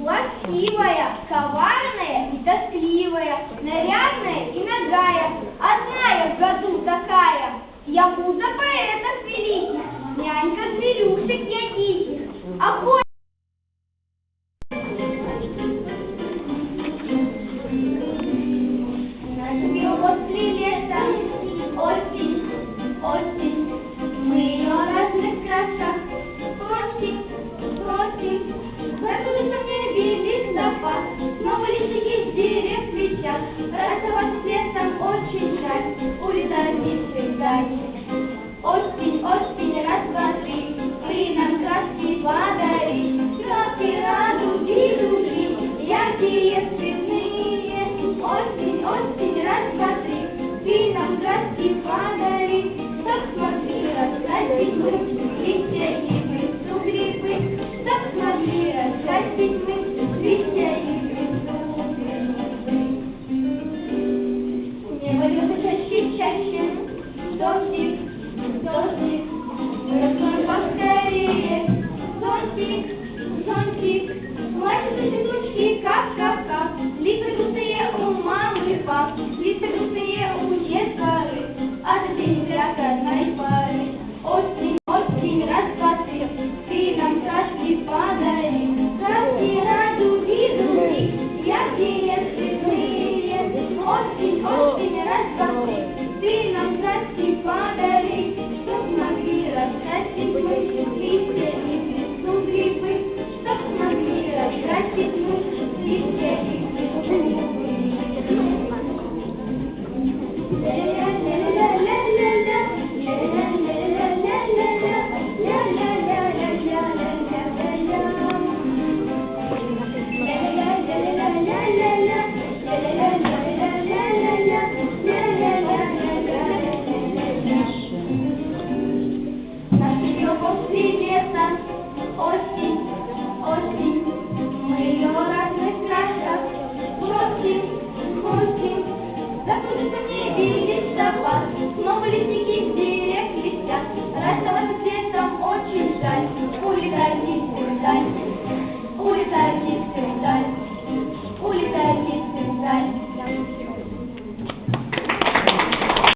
Плаксивая, коварная и тоскливая, нарядная и нагая, одна в году такая. Я муза поэтов великих, нянька зверюшек я диких, а ко- Наступил после лета осень, осень, розовым цветом очень жаль, улетают птицы вдаль. Осень, осень, раз, два, три, вы нам краски подари, краски радуги души, яркие цветные. Осень, осень, раз, два, три, ты нам краски подари, чтоб смогли раскрасить мы мы ее в разных красах просим, просим. Закружится в небе листопад, снова листики с дерев листят, розовым цветом очень жаль, улетать не вдаль.